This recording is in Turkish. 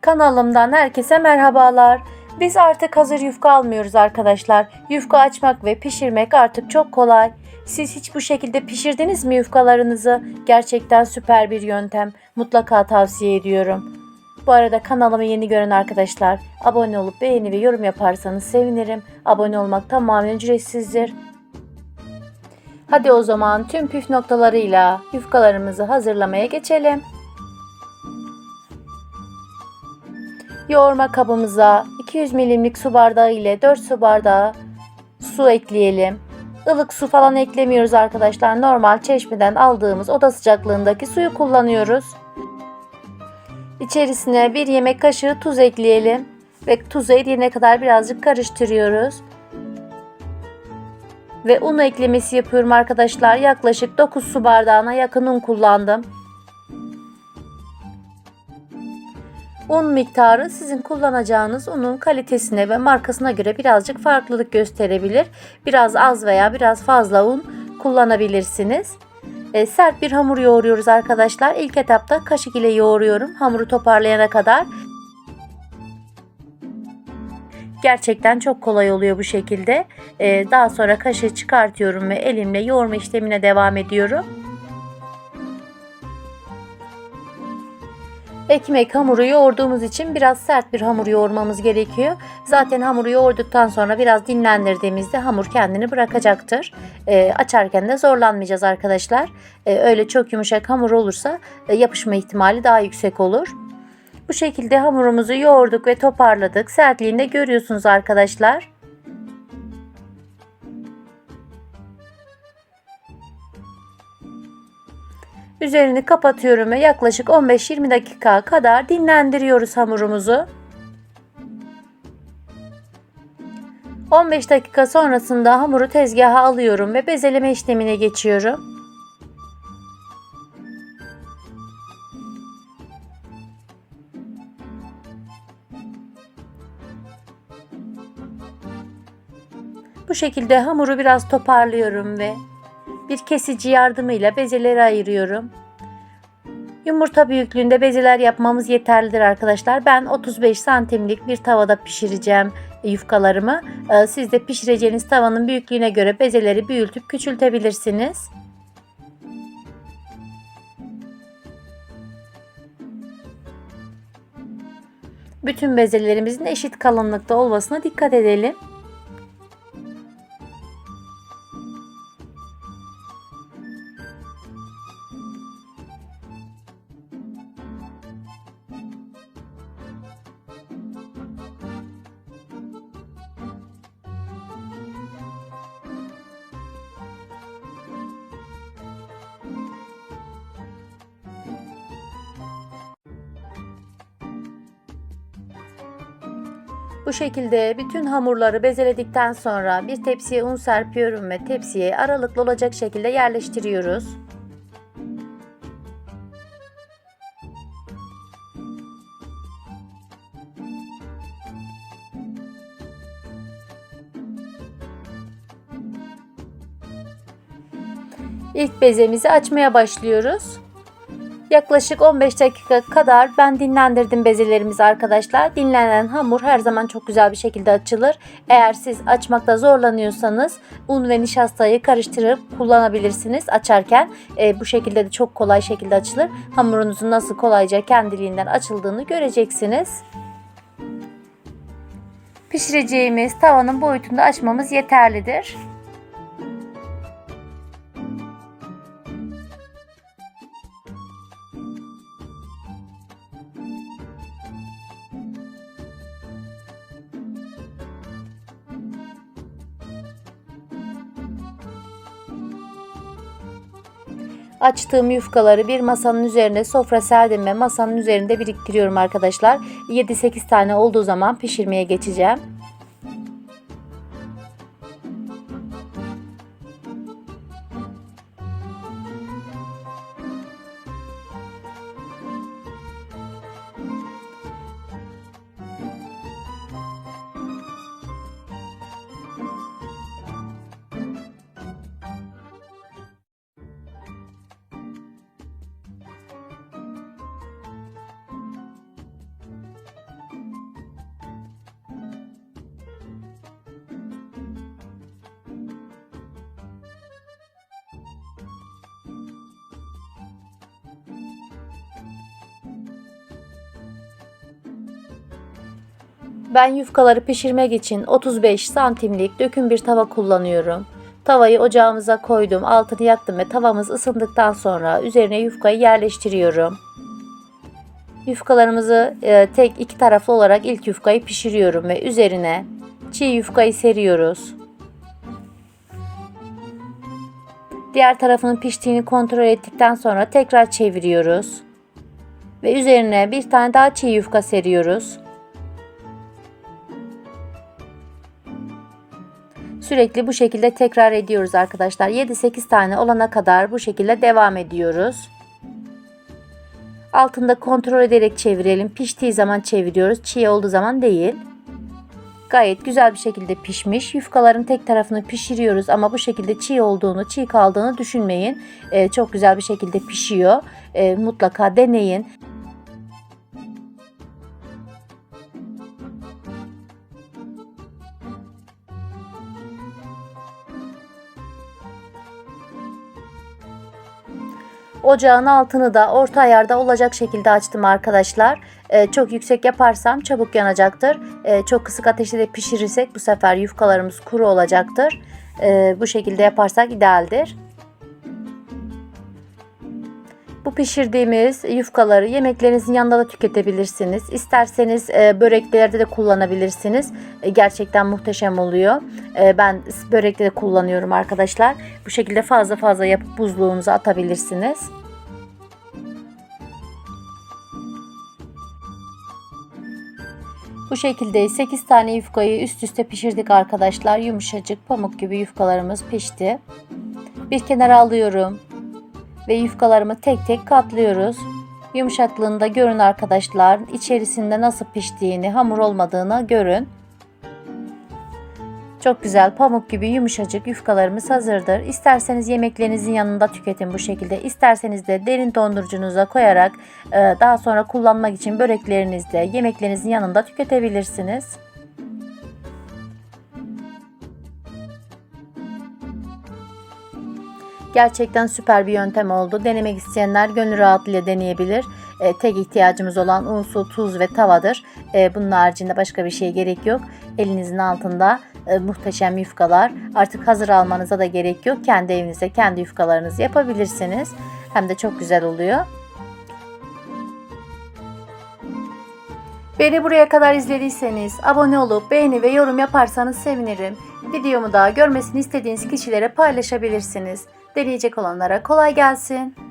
Kanalımdan herkese merhabalar. Biz artık hazır yufka almıyoruz arkadaşlar. Yufka açmak ve pişirmek artık çok kolay. Siz hiç bu şekilde pişirdiniz mi yufkalarınızı? Gerçekten süper bir yöntem. Mutlaka tavsiye ediyorum. Bu arada kanalımı yeni gören arkadaşlar abone olup beğeni ve yorum yaparsanız sevinirim. Abone olmak tamamen ücretsizdir. Hadi o zaman tüm püf noktalarıyla yufkalarımızı hazırlamaya geçelim. Yoğurma kabımıza 200 milimlik su bardağı ile 4 su bardağı su ekleyelim. Ilık su falan eklemiyoruz arkadaşlar. Normal çeşmeden aldığımız oda sıcaklığındaki suyu kullanıyoruz. İçerisine bir yemek kaşığı tuz ekleyelim ve tuzu eriyene kadar birazcık karıştırıyoruz. Ve un eklemesi yapıyorum arkadaşlar. Yaklaşık 9 su bardağına yakın un kullandım. Un miktarı sizin kullanacağınız unun kalitesine ve markasına göre birazcık farklılık gösterebilir. Biraz az veya biraz fazla un kullanabilirsiniz. E, sert bir hamur yoğuruyoruz arkadaşlar. İlk etapta kaşık ile yoğuruyorum hamuru toparlayana kadar. Gerçekten çok kolay oluyor bu şekilde. E, daha sonra kaşığı çıkartıyorum ve elimle yoğurma işlemine devam ediyorum. Ekmek hamuru yoğurduğumuz için biraz sert bir hamur yoğurmamız gerekiyor. Zaten hamuru yoğurduktan sonra biraz dinlendirdiğimizde hamur kendini bırakacaktır. E, açarken de zorlanmayacağız arkadaşlar. E, öyle çok yumuşak hamur olursa e, yapışma ihtimali daha yüksek olur. Bu şekilde hamurumuzu yoğurduk ve toparladık. Sertliğini de görüyorsunuz arkadaşlar. Üzerini kapatıyorum ve yaklaşık 15-20 dakika kadar dinlendiriyoruz hamurumuzu. 15 dakika sonrasında hamuru tezgaha alıyorum ve bezeleme işlemine geçiyorum. Bu şekilde hamuru biraz toparlıyorum ve bir kesici yardımıyla bezeleri ayırıyorum. Yumurta büyüklüğünde bezeler yapmamız yeterlidir arkadaşlar. Ben 35 santimlik bir tavada pişireceğim yufkalarımı. Ee, Siz de pişireceğiniz tavanın büyüklüğüne göre bezeleri büyütüp küçültebilirsiniz. Bütün bezelerimizin eşit kalınlıkta olmasına dikkat edelim. Bu şekilde bütün hamurları bezeledikten sonra bir tepsiye un serpiyorum ve tepsiye aralıklı olacak şekilde yerleştiriyoruz. İlk bezemizi açmaya başlıyoruz. Yaklaşık 15 dakika kadar ben dinlendirdim bezelerimizi arkadaşlar. Dinlenen hamur her zaman çok güzel bir şekilde açılır. Eğer siz açmakta zorlanıyorsanız un ve nişastayı karıştırıp kullanabilirsiniz açarken. E, bu şekilde de çok kolay şekilde açılır. Hamurunuzun nasıl kolayca kendiliğinden açıldığını göreceksiniz. Pişireceğimiz tavanın boyutunda açmamız yeterlidir. Açtığım yufkaları bir masanın üzerine sofra serdim ve masanın üzerinde biriktiriyorum arkadaşlar. 7-8 tane olduğu zaman pişirmeye geçeceğim. Ben yufkaları pişirmek için 35 santimlik döküm bir tava kullanıyorum. Tavayı ocağımıza koydum, altını yaktım ve tavamız ısındıktan sonra üzerine yufkayı yerleştiriyorum. Yufkalarımızı e, tek iki taraflı olarak ilk yufkayı pişiriyorum ve üzerine çiğ yufkayı seriyoruz. Diğer tarafının piştiğini kontrol ettikten sonra tekrar çeviriyoruz. Ve üzerine bir tane daha çiğ yufka seriyoruz. Sürekli bu şekilde tekrar ediyoruz arkadaşlar. 7-8 tane olana kadar bu şekilde devam ediyoruz. Altında kontrol ederek çevirelim. Piştiği zaman çeviriyoruz. Çiğ olduğu zaman değil. Gayet güzel bir şekilde pişmiş. Yufkaların tek tarafını pişiriyoruz ama bu şekilde çiğ olduğunu, çiğ kaldığını düşünmeyin. Ee, çok güzel bir şekilde pişiyor. Ee, mutlaka deneyin. Ocağın altını da orta ayarda olacak şekilde açtım arkadaşlar. Ee, çok yüksek yaparsam çabuk yanacaktır. Ee, çok kısık ateşte de pişirirsek bu sefer yufkalarımız kuru olacaktır. Ee, bu şekilde yaparsak idealdir. Bu pişirdiğimiz yufkaları yemeklerinizin yanında da tüketebilirsiniz. İsterseniz e, böreklerde de kullanabilirsiniz. E, gerçekten muhteşem oluyor. E, ben börekte de kullanıyorum arkadaşlar. Bu şekilde fazla fazla yapıp buzluğunuza atabilirsiniz. Bu şekilde 8 tane yufkayı üst üste pişirdik arkadaşlar. Yumuşacık pamuk gibi yufkalarımız pişti. Bir kenara alıyorum ve yufkalarımı tek tek katlıyoruz. Yumuşaklığında görün arkadaşlar. İçerisinde nasıl piştiğini, hamur olmadığını görün. Çok güzel pamuk gibi yumuşacık yufkalarımız hazırdır. İsterseniz yemeklerinizin yanında tüketin bu şekilde. İsterseniz de derin dondurucunuza koyarak e, daha sonra kullanmak için böreklerinizde, yemeklerinizin yanında tüketebilirsiniz. Gerçekten süper bir yöntem oldu. Denemek isteyenler gönül rahatlığıyla deneyebilir. E, tek ihtiyacımız olan un, su, tuz ve tavadır. E, bunun haricinde başka bir şeye gerek yok. Elinizin altında e, muhteşem yufkalar. Artık hazır almanıza da gerek yok. Kendi evinizde kendi yufkalarınızı yapabilirsiniz. Hem de çok güzel oluyor. Beni buraya kadar izlediyseniz abone olup beğeni ve yorum yaparsanız sevinirim. Videomu da görmesini istediğiniz kişilere paylaşabilirsiniz. Deneyecek olanlara kolay gelsin.